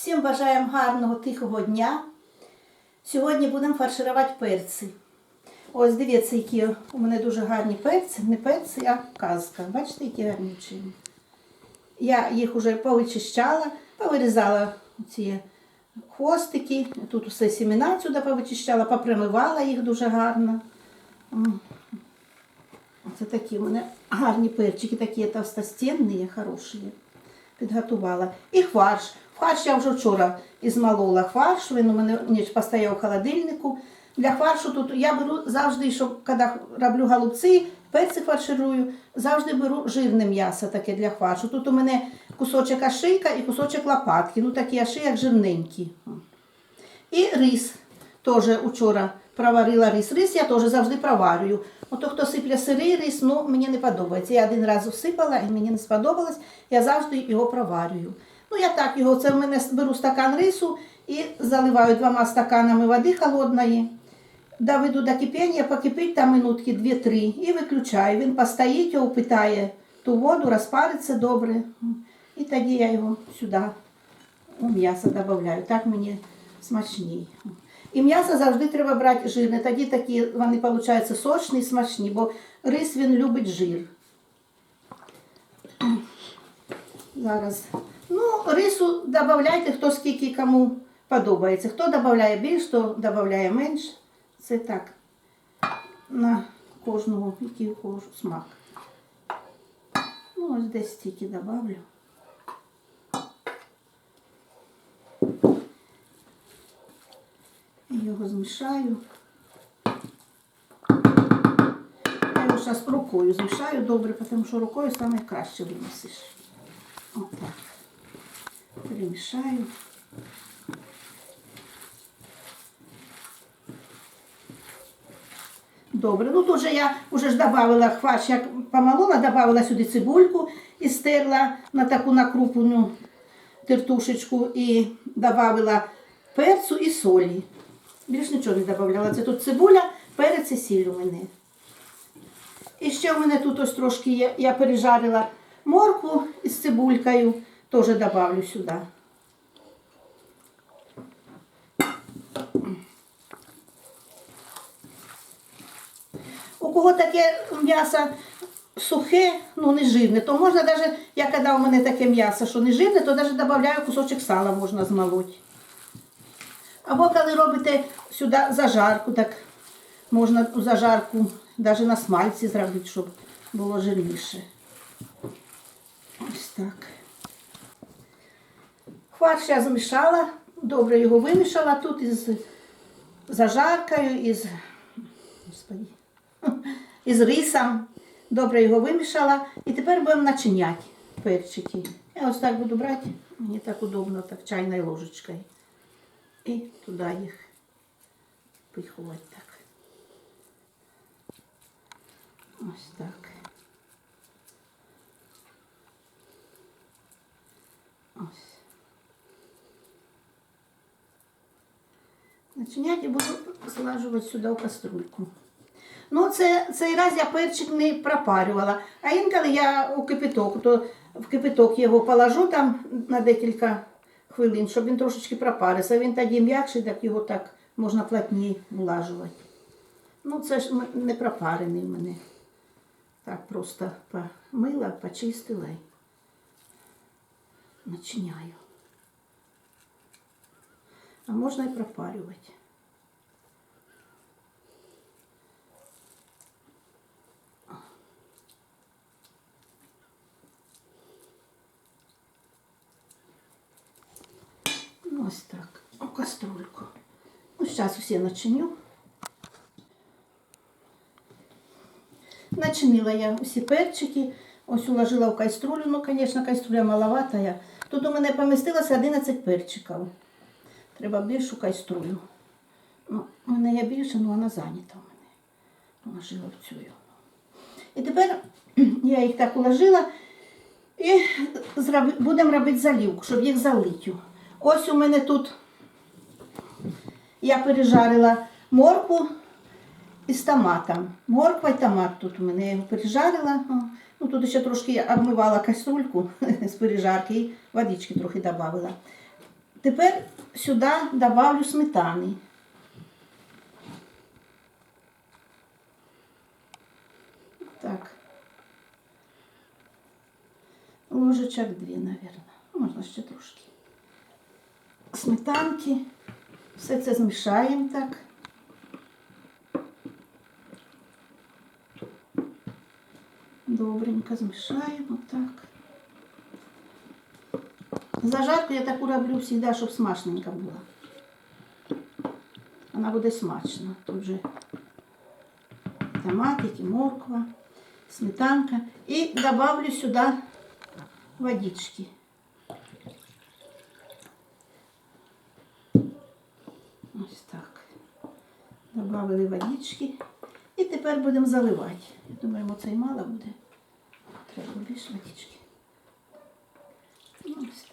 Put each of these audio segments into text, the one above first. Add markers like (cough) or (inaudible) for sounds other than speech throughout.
Всім бажаємо гарного тихого дня. Сьогодні будемо фарширувати перці. Ось дивіться, які у мене дуже гарні перці. Не перці, а казка. Бачите, які гарнючі. Я їх вже повичищала, повирізала ці хвостики. Тут усе сімена сюди повичищала, попримивала їх дуже гарно. Це такі у мене гарні перчики, такі товстостінні, хороші. Підготувала. І фарш. Фарш я вже вчора ізмолола фарш, він у мене ніч постояв у холодильнику. Для фаршу тут я беру завжди, щоб коли роблю голубці, перці фарширую, завжди беру жирне м'ясо таке для фаршу. Тут у мене кусочок ашийка і кусочок лопатки. Ну такі ашияк жирненькі. І рис. Теж вчора проварила рис. Рис я теж завжди проварюю. Ото хто сипле сирий рис, ну мені не подобається. Я один раз всипала і мені не сподобалось, я завжди його проварюю. Ну я так його, це в мене беру стакан рису і заливаю двома стаканами води холодної. Доведу до кипіння, покипить там минутки 2-3 і виключаю. Він постоїть, його питає ту воду, розпариться добре. І тоді я його сюди у м'ясо додаю. Так мені смачніше. І м'ясо завжди треба брати жирне. Тоді такі вони получаються сочні, смачні, бо рис він любить жир. Зараз. Ну, рису додавайте, хто скільки кому подобається. Хто додає більш, хто додає менш. Це так. На кожного, який у смак. Ну, ось десь стільки добавлю. І його змішаю. Я його зараз рукою змішаю добре, тому що рукою саме краще виносиш. Отак. Перемішаю. Добре, ну тут же я вже ж добавила хваш, як помолола, добавила сюди цибульку і стерла на таку накрупну тертушечку і добавила перцю і солі. Більш нічого не додавала. Це тут цибуля, перець і сіль у мене. І ще у мене тут ось трошки є, я пережарила моркву із цибулькою, теж добавлю сюди. У кого таке м'ясо сухе, ну не жирне, то можна навіть, я коли у мене таке м'ясо, що не жирне, то навіть додаю кусочок сала можна змолоть. Або коли робите сюди зажарку, так можна зажарку навіть на смальці зробити, щоб було жирніше. Ось так. Фарш я змішала, добре його вимішала тут із зажаркою, із, господи, із рисом. Добре його вимішала. І тепер будемо начиняти перчики. Я ось так буду брати, мені так удобно, так чайною ложечкою. І туди їх пихувати так. Ось так. Ось. Начиняти буду злажувати сюди в каструльку. Ну, це, цей раз я перчик не пропарювала. А інколи я у кипяток, то в кипяток його положу там на декілька хвилин, щоб він трошечки пропарився. Він тоді м'якший, так його так можна плотніше влажувати. Ну, це ж не пропарений в мене. Так просто помила, почистила і начиняю. А можна і пропарювати. Ну, ось так, у каструльку. Ну, зараз усі начиню. Начинила я усі перчики. Ось уложила в каструлю. Ну, звісно, каструля маловата. Тут у мене помістилося 11 перчиків. Треба більшу каструлю. Ну, у мене є більше, але вона зайнята у мене. Уложила в цю. І тепер я їх так уложила. І будемо робити залівку, щоб їх залити. Ось у мене тут я пережарила моркву із томатом. Морква і томат тут у мене я його пережарила. Ну, тут ще трошки я обмивала каструльку (laughs) з пережарки і водички трохи додавала. Тепер сюди добавлю сметани. Так. Ложечок дві, наверное. Можна ще трошки. Сметанки. Все це змішаємо так. Добренько змішаємо так. Зажарку я таку роблю завжди, щоб смачненька була. Вона буде смачна. Тут же томатики, морква, сметанка. І добавлю сюди водички. Ось так. Добавили водички. І тепер будемо заливати. Я думаю, це й мало буде. Треба більше водички. Ось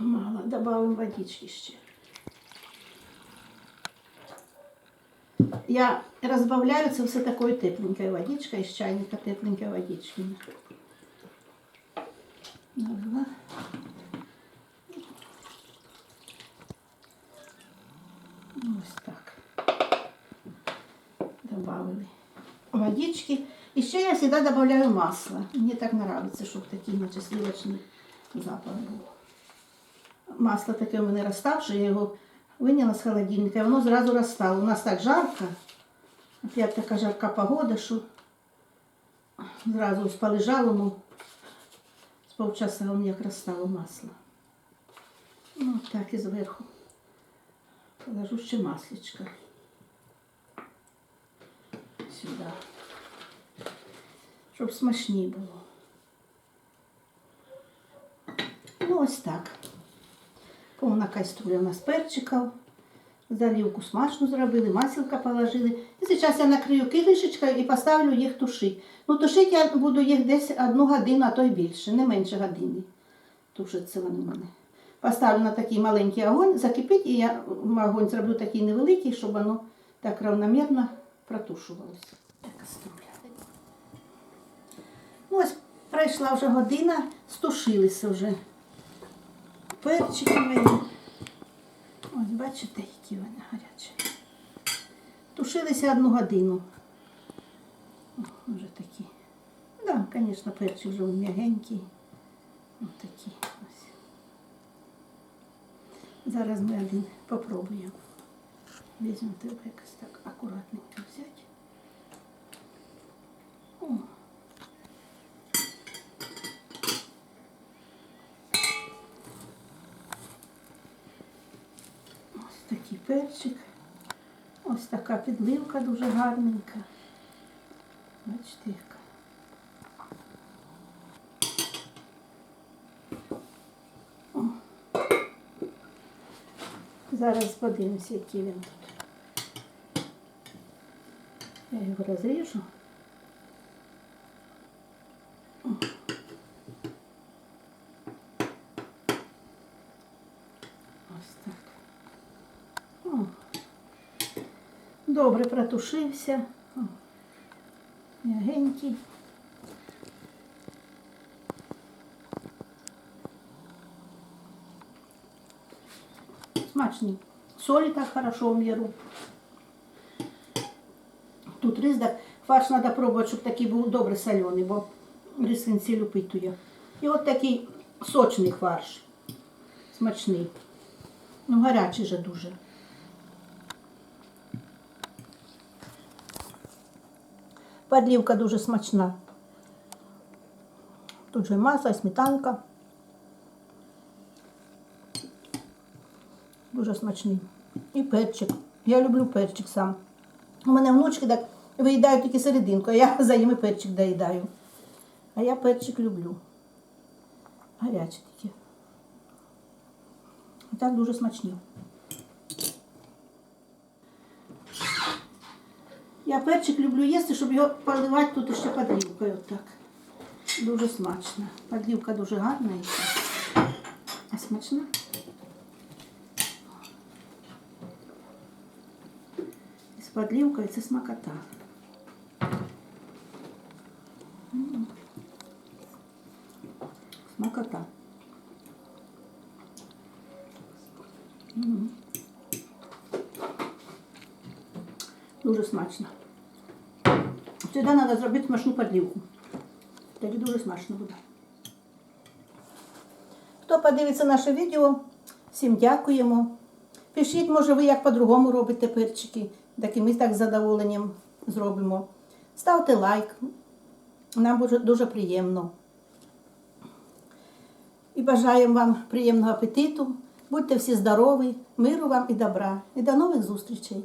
Мало. Добавимо водички ще. Я разбавляю це все такою тепленькою водичкою, з чайника тепленької водички. Налила. І ще я завжди додаю масло. Мені так подобається, щоб такий наче сливочний запах був. Масло таке у мене розставше, я його виняла з холодильника, і воно зразу розстало. У нас так жарко. Опять така жарка погода, зразу ось полежало, ну, з полчаса воно як розстало масло. Ну, так і зверху. Положу ще маслечко. Сюди. Щоб смачні було. Ну, ось так. Повна кастрюля у нас перчиків. Заливку смачну зробили, масілка положили. І зараз я накрию килишечкою і поставлю їх тушити. Ну, тушити я буду їх десь одну годину, а то й більше, не менше години. Тушаться вони в мене. Поставлю на такий маленький огонь, закипить, і я огонь зроблю такий невеликий, щоб воно так равномірно протушувалося. Так, кастрюля. Ось пройшла вже година, стушилися вже перчики мої. Ось бачите, які вони гарячі. Тушилися одну годину. Вже такі. Так, да, звісно, перчик вже м'ягенький. Ось такі. Зараз ми один попробуємо. Візьмемо треба якось так акуратненько взяти. О. Ось такий перчик. Ось така підливка дуже гарненька. Бачите, яка. О. Зараз подивимося, який він тут. Я його розріжу. О. Ось так. О. Добре протушився. М'ягенький. Смачний. Солі так хорошо в міру. Тут рис, фарш треба пробувати, щоб такий був добре солений, бо рис він сіль упитує. І от такий сочний фарш. Смачний. Ну, гарячий же дуже. Подлівка дуже смачна. Тут же масло, і сметанка. Дуже смачний. І перчик. Я люблю перчик сам. У мене внучки так виїдають тільки серединку, а я (laughs) за ними перчик доїдаю. А я перчик люблю. Гарячі такі. І так дуже смачні. Я перчик люблю їсти, щоб його поливати тут ще подлівкою. Отак. Дуже смачно. Подлівка дуже гарна і так. А смачна? подлівкою це смакота. М. Смакота. М. Дуже смачно. Сюди треба зробити смачну подлівку. Тоді дуже смачно буде. Хто подивиться наше відео, всім дякуємо. Пишіть, може, ви як по-другому робите перчики, так і ми так з задоволенням зробимо. Ставте лайк. Нам буде дуже приємно. І бажаємо вам приємного апетиту. Будьте всі здорові, миру вам і добра. І до нових зустрічей!